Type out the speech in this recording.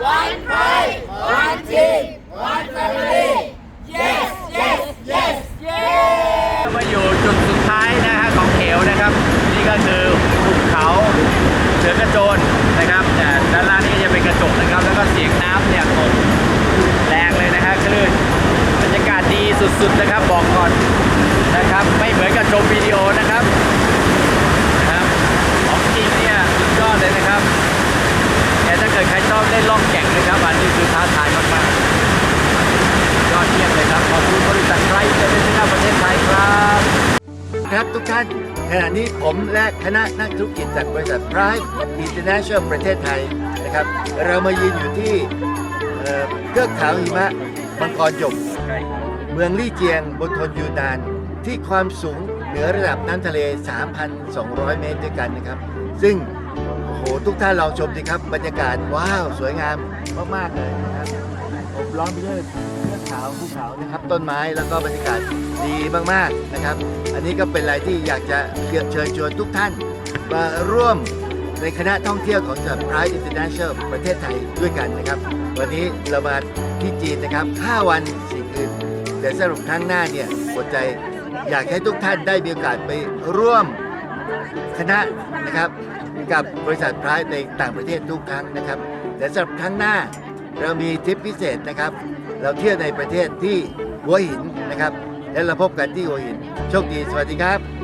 one pride, one team, one family. Yes, yes, yes, yes. มาอยู่จุดสุดท้ายนะฮะของเขวนะครับ นี่ก็คือภูเขาเสือกระโจนนะครับแต่ด้านล่างนี่จะเป็นกระจกนะครับ แล้วก็เสียงน้ำเนี่ยตกแรงเลยนะฮะคลื่นบรรยากาศดีสุดๆนะครับ บอกก่อนนะครับ ไม่เหมือนกับชมวิดีโอนะครับนะครับของจริงเนี่ยสุดยอดเลยนะครับแต่ถ้าเกิดใครชอบเนล่องแก่งนะครับอันนี้คือท้าทายมากๆยอดเยี่ยมเลยครับขอบคุณบริษัทไทรเซเว่นนะครับประเทศไทยครับครับทุกท่านขณะนี้ผมและคณะนักธุรกิจจากบริษัท Pride International ประเทศไทยนะครับ เรามายืนอยู่ที่เอ่อเทือกเขาหิมะมังกรหยกเมืองลี่เจียงบนทนยูนาน ที่ความสูงเหนือระดับน้ำทะเล 3,200 เมตรด้วยกันนะครับ ซึ่ง โหทุกท่านลองชมดีครับ บรรยากาศว้าวสวยงามมากๆเลยนะครับผมล้อมไปด้วยเทือกเขาภูเขานะครับต้นไม้แล้วก็บรรยากาศดีมากๆนะครับ อันนี้ก็เป็นอะไรที่อยากจะเชิญชวนทุกท่านมาร่วมในคณะท่องเที่ยวของจังหวัด Pride International ประเทศไทยด้วยกันนะครับ วันนี้เรามาที่จีนนะครับ 5 วัน4คืนแต่สรุปครั้งหน้าเนี่ยหัวใจอยากให้ทุกท่านได้มีโอกาสไปร่วม คณะนะครับกับบริษัทพรายในต่างประเทศทุกครั้งนะครับแต่สำหรับครั้งหน้าเรามีทริปพิเศษนะครับ เราเที่ยวในประเทศที่หัวหินนะครับ และเราพบกันที่หัวหิน โชคดี สวัสดีครับ